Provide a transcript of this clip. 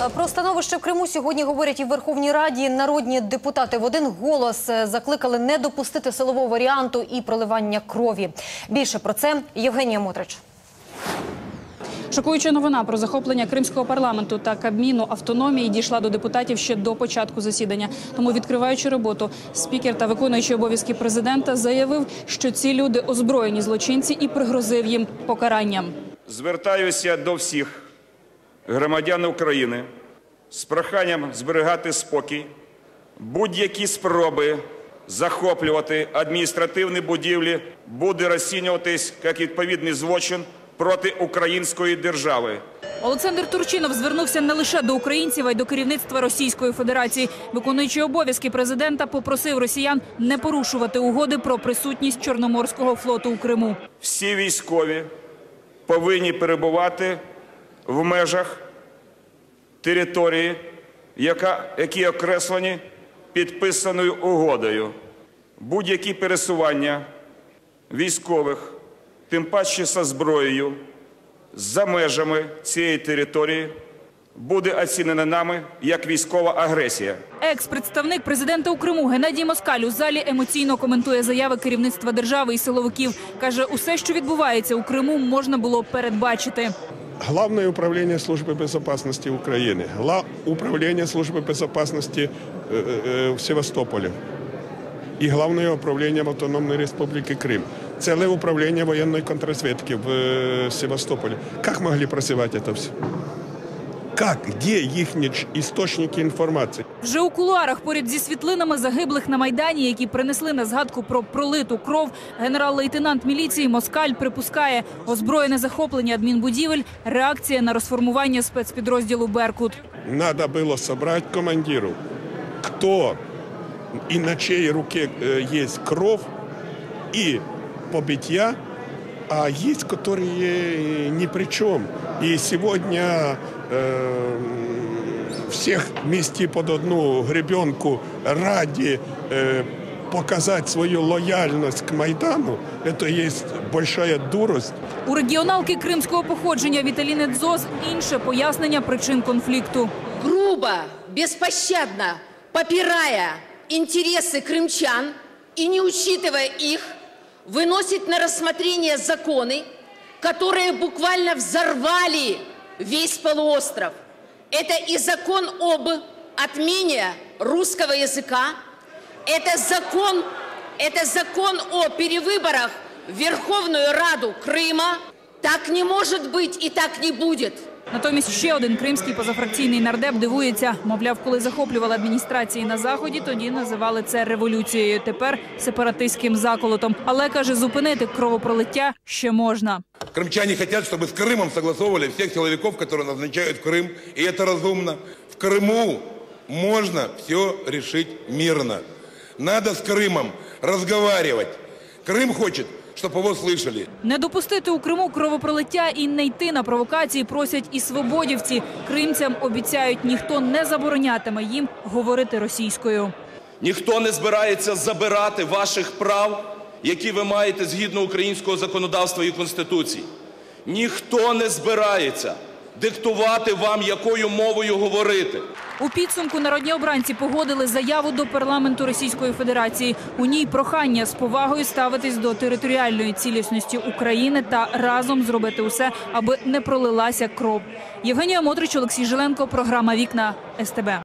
Е, Про становище в Криму сьогодні говорять і в Верховній Раді. Народні депутати в один голос е, закликали не допустити силового варіанту і проливання крові. Більше про це Євгенія Мотрич. Шокуюча новина про захоплення кримського парламенту та кабміну автономії дійшла до депутатів ще до початку засідання. Тому, відкриваючи роботу, спікер та виконуючий обов'язки президента заявив, що ці люди озброєні злочинці і пригрозив їм покаранням. Звертаюся до всіх громадян України з проханням зберігати спокій, будь-які спроби захоплювати адміністративні будівлі буде розцінюватись як відповідний злочин проти української держави. Олександр Турчинов звернувся не лише до українців, а й до керівництва Російської Федерації. Виконуючий обов'язки президента попросив росіян не порушувати угоди про присутність Чорноморського флоту у Криму. Всі військові повинні перебувати в межах території, яка, які окреслені підписаною угодою. Будь-які пересування військових, тим паче зі зброєю, за межами цієї території буде оцінено нами як військова агресія. Екс-представник президента у Криму Геннадій Москаль у залі емоційно коментує заяви керівництва держави і силовиків. Каже, усе, що відбувається у Криму, можна було передбачити. Главное управление службы безопасности Украины, гла- управление службы безопасности э, э, в Севастополе и Главное управление в Автономной Республике Крым. Целое управление военной контрразведки в э, Севастополе. Как могли просевать это все? Как? Где их источники информации? Вже у кулуарах поряд зі світлинами загиблих на майдані, які принесли на згадку про пролиту кров, генерал-лейтенант міліції Москаль припускає озброєне захоплення адмінбудівель, реакція на розформування спецпідрозділу Беркут. Надо было собрать командиру, кто и на чьей руке э, есть кровь и побитья, а есть, которые ни при чем. И сегодня э, всех вместе под одну гребенку ради э, показать свою лояльность к Майдану, это есть большая дурость. У регіоналки кримського походження Віталіни Дзоз інше пояснення причин конфлікту. грубо, беспощадно попирая интересы крымчан и не учитывая их, выносит на рассмотрение законы, которые буквально взорвали весь полуостров. Это и закон об отмене русского языка, это закон, это закон о перевыборах в Верховную Раду Крыма. Так не может быть и так не будет. Натомість ще один кримський позафракційний нардеп дивується. Мовляв, коли захоплювали адміністрації на заході, тоді називали це революцією. Тепер сепаратистським заколотом. Але каже, зупинити кровопролиття ще можна. Крымчане хотят, чтобы с Крымом согласовывали всех силовиков, которые назначают в Крым, и это разумно. В Крыму можно все решить мирно. Надо с Крымом разговаривать. Крым хочет, чтобы его слышали. Не допустити у Криму кровопролиття і не йти на провокації просять і свободівці. Кримцям обіцяють, ніхто не заборонятиме їм говорити російською. Ніхто не збирається забирати ваших прав, які ви маєте згідно українського законодавства і конституції. Ніхто не збирається диктувати вам, якою мовою говорити. У підсумку народні обранці погодили заяву до парламенту Російської Федерації. У ній прохання з повагою ставитись до територіальної цілісності України та разом зробити усе, аби не пролилася кров. Євгенія Мотрич, Олексій Жиленко, програма Вікна СТБ.